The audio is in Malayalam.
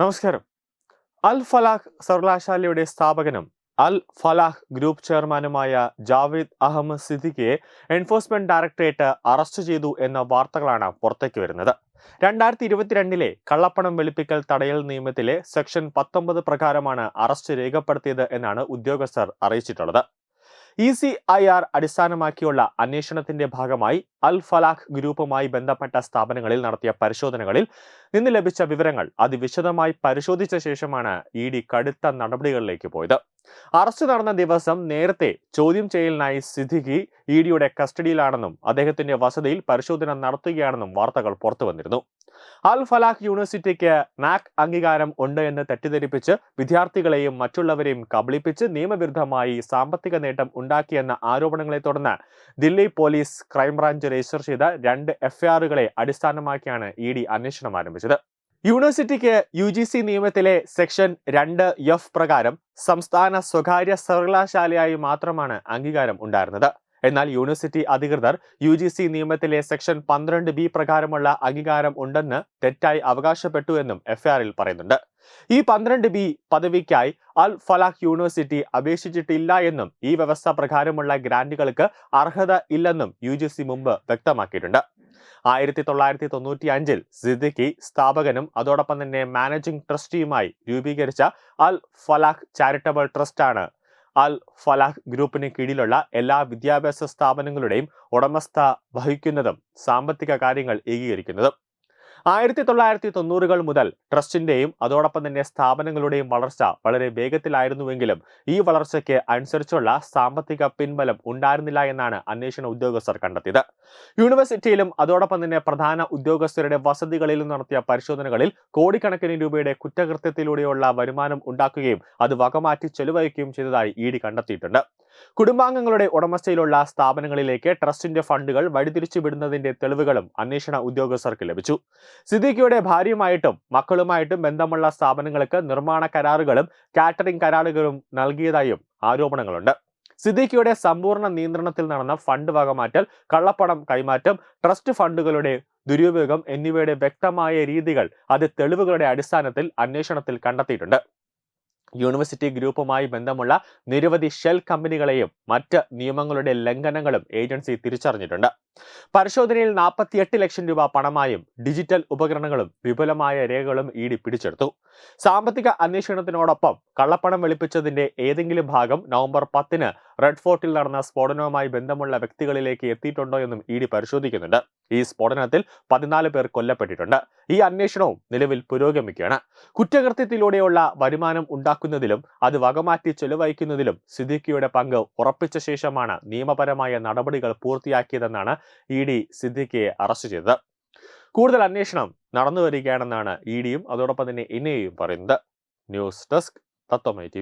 നമസ്കാരം. അൽ ഫലാഹ് സർവകലാശാലയുടെ സ്ഥാപകനും അൽ ഫലാഹ് ഗ്രൂപ്പ് ചെയർമാനുമായ ജാവേദ് അഹമ്മദ് സിദ്ദിഖിയെ എൻഫോഴ്സ്മെന്റ് ഡയറക്ടറേറ്റ് അറസ്റ്റ് ചെയ്തു എന്ന വാർത്തകളാണ് പുറത്തേക്ക് വരുന്നത്. രണ്ടായിരത്തി ഇരുപത്തിരണ്ടിലെ കള്ളപ്പണം വെളുപ്പിക്കൽ തടയൽ നിയമത്തിലെ സെക്ഷൻ പത്തൊമ്പത് പ്രകാരമാണ് അറസ്റ്റ് രേഖപ്പെടുത്തിയത് എന്നാണ് ഉദ്യോഗസ്ഥർ അറിയിച്ചിട്ടുള്ളത്. ഇ സി ഐ ആർ അടിസ്ഥാനമാക്കിയുള്ള അന്വേഷണത്തിന്റെ ഭാഗമായി അൽ ഫലാഖ് ഗ്രൂപ്പുമായി ബന്ധപ്പെട്ട സ്ഥാപനങ്ങളിൽ നടത്തിയ പരിശോധനകളിൽ നിന്ന് ലഭിച്ച വിവരങ്ങൾ അതിവിശദമായി പരിശോധിച്ച ശേഷമാണ് ഇ ഡി കടുത്ത നടപടികളിലേക്ക് പോയത്. അറസ്റ്റ് നടന്ന ദിവസം നേരത്തെ ചോദ്യം ചെയ്യലിനായി സിദ്ദിഖി ഇ ഡിയുടെ കസ്റ്റഡിയിലാണെന്നും അദ്ദേഹത്തിന്റെ വസതിയിൽ പരിശോധന നടത്തുകയാണെന്നും വാർത്തകൾ പുറത്തു വന്നിരുന്നു. അൽ ഫലാഖ് യൂണിവേഴ്സിറ്റിക്ക് നാക് അംഗീകാരം ഉണ്ട് എന്ന് തെറ്റിദ്ധരിപ്പിച്ച് വിദ്യാർത്ഥികളെയും മറ്റുള്ളവരെയും കബളിപ്പിച്ച് നിയമവിരുദ്ധമായി സാമ്പത്തിക നേട്ടം ഉണ്ടാക്കിയെന്ന ആരോപണങ്ങളെ തുടർന്ന് ദില്ലി പോലീസ് ക്രൈംബ്രാഞ്ച് രജിസ്റ്റർ ചെയ്ത രണ്ട് എഫ്ഐആറുകളെ അടിസ്ഥാനമാക്കിയാണ് ഇ ഡി അന്വേഷണം ആരംഭിച്ചത്. യൂണിവേഴ്സിറ്റിക്ക് യു ജി സി നിയമത്തിലെ സെക്ഷൻ രണ്ട് എഫ് പ്രകാരം സംസ്ഥാന സ്വകാര്യ സർവകലാശാലയായി മാത്രമാണ് അംഗീകാരം ഉണ്ടായിരുന്നത്. എന്നാൽ യൂണിവേഴ്സിറ്റി അധികൃതർ യു ജി സി നിയമത്തിലെ സെക്ഷൻ പന്ത്രണ്ട് ബി പ്രകാരമുള്ള അംഗീകാരം ഉണ്ടെന്ന് തെറ്റായി അവകാശപ്പെട്ടു എന്നും എഫ്ഐആറിൽ പറയുന്നുണ്ട്. ഈ പന്ത്രണ്ട് ബി പദവിക്കായി അൽ ഫലാഹ് യൂണിവേഴ്സിറ്റി അപേക്ഷിച്ചിട്ടില്ല എന്നും ഈ വ്യവസ്ഥ പ്രകാരമുള്ള ഗ്രാന്റുകൾക്ക് അർഹത ഇല്ലെന്നും യു ജി സി മുമ്പ് വ്യക്തമാക്കിയിട്ടുണ്ട്. ആയിരത്തി തൊള്ളായിരത്തി തൊണ്ണൂറ്റി അഞ്ചിൽ സിദ്ദിഖി സ്ഥാപകനും അതോടൊപ്പം തന്നെ മാനേജിംഗ് ട്രസ്റ്റിയുമായി രൂപീകരിച്ച അൽ ഫലാഹ് ചാരിറ്റബിൾ ട്രസ്റ്റാണ് അൽ ഫലാഹ് ഗ്രൂപ്പിന് കീഴിലുള്ള എല്ലാ വിദ്യാഭ്യാസ സ്ഥാപനങ്ങളുടെയും ഉടമസ്ഥ വഹിക്കുന്നതും സാമ്പത്തിക കാര്യങ്ങൾ ഏകീകരിക്കുന്നതും. ആയിരത്തി തൊള്ളായിരത്തി തൊണ്ണൂറുകൾ മുതൽ ട്രസ്റ്റിന്റെയും അതോടൊപ്പം തന്നെ സ്ഥാപനങ്ങളുടെയും വളർച്ച വളരെ വേഗത്തിലായിരുന്നുവെങ്കിലും ഈ വളർച്ചയ്ക്ക് അനുസരിച്ചുള്ള സാമ്പത്തിക പിൻബലം ഉണ്ടായിരുന്നില്ല എന്നാണ് അന്വേഷണ ഉദ്യോഗസ്ഥർ കണ്ടെത്തിയത്. യൂണിവേഴ്സിറ്റിയിലും അതോടൊപ്പം തന്നെ പ്രധാന ഉദ്യോഗസ്ഥരുടെ വസതികളിലും നടത്തിയ പരിശോധനകളിൽ കോടിക്കണക്കിന് രൂപയുടെ കുറ്റകൃത്യത്തിലൂടെയുള്ള വരുമാനം ഉണ്ടാക്കുകയും അത് വകമാറ്റി ചെലവഴിക്കുകയും ചെയ്തതായി ഇ കണ്ടെത്തിയിട്ടുണ്ട്. കുടുംബാംഗങ്ങളുടെ ഉടമസ്ഥയിലുള്ള സ്ഥാപനങ്ങളിലേക്ക് ട്രസ്റ്റിന്റെ ഫണ്ടുകൾ വഴിതിരിച്ചുവിടുന്നതിന്റെ തെളിവുകളും അന്വേഷണ ഉദ്യോഗസ്ഥർക്ക് ലഭിച്ചു. സിദ്ദീഖിയുടെ ഭാര്യയുമായിട്ടും മക്കളുമായിട്ടും ബന്ധമുള്ള സ്ഥാപനങ്ങൾക്ക് നിർമ്മാണ കരാറുകളും കാറ്ററിംഗ് കരാറുകളും നൽകിയതായും ആരോപണങ്ങളുണ്ട്. സിദ്ദീഖിയുടെ സമ്പൂർണ നിയന്ത്രണത്തിൽ നടന്ന ഫണ്ട് വകമാറ്റൽ കള്ളപ്പണം കൈമാറ്റം ട്രസ്റ്റ് ഫണ്ടുകളുടെ ദുരുപയോഗം എന്നിവയുടെ വ്യക്തമായ രീതികൾ അത് തെളിവുകളുടെ അടിസ്ഥാനത്തിൽ അന്വേഷണത്തിൽ കണ്ടെത്തിയിട്ടുണ്ട്. യൂണിവേഴ്സിറ്റി ഗ്രൂപ്പുമായി ബന്ധമുള്ള നിരവധി ഷെൽ കമ്പനികളെയും മറ്റ് നിയമങ്ങളുടെ ലംഘനങ്ങളും ഏജൻസി തിരിച്ചറിഞ്ഞിട്ടുണ്ട്. പരിശോധനയിൽ നാൽപ്പത്തിയെട്ട് ലക്ഷം രൂപ പണമായും ഡിജിറ്റൽ ഉപകരണങ്ങളും വിപുലമായ രേഖകളും ഇ ഡി പിടിച്ചെടുത്തു. സാമ്പത്തിക അന്വേഷണത്തിനോടൊപ്പം കള്ളപ്പണം വെളുപ്പിച്ചതിന്റെ ഏതെങ്കിലും ഭാഗം നവംബർ പത്തിന് റെഡ് ഫോർട്ടിൽ നടന്ന സ്ഫോടനവുമായി ബന്ധമുള്ള വ്യക്തികളിലേക്ക് എത്തിയിട്ടുണ്ടോ എന്നും ഇ ഡി പരിശോധിക്കുന്നുണ്ട്. ഈ സ്ഫോടനത്തിൽ പതിനാല് പേർ കൊല്ലപ്പെട്ടിട്ടുണ്ട്. ഈ അന്വേഷണവും നിലവിൽ പുരോഗമിക്കുകയാണ്. കുറ്റകൃത്യത്തിലൂടെയുള്ള വരുമാനം ഉണ്ടാക്കുന്നതിലും അത് വകമാറ്റി ചെലവഴിക്കുന്നതിലും സിദ്ദിഖിയുടെ പങ്ക് ഉറപ്പിച്ച ശേഷമാണ് നിയമപരമായ നടപടികൾ പൂർത്തിയാക്കിയതെന്നാണ് ഇ ഡി സിദ്ദിഖിയെ അറസ്റ്റ് ചെയ്തത്. കൂടുതൽ അന്വേഷണം നടന്നു വരികയാണെന്നാണ് ഇ ഡിയും അതോടൊപ്പം തന്നെ എൻ പറയുന്നത്. ന്യൂസ് ഡെസ്ക് തത്വമൈ ടി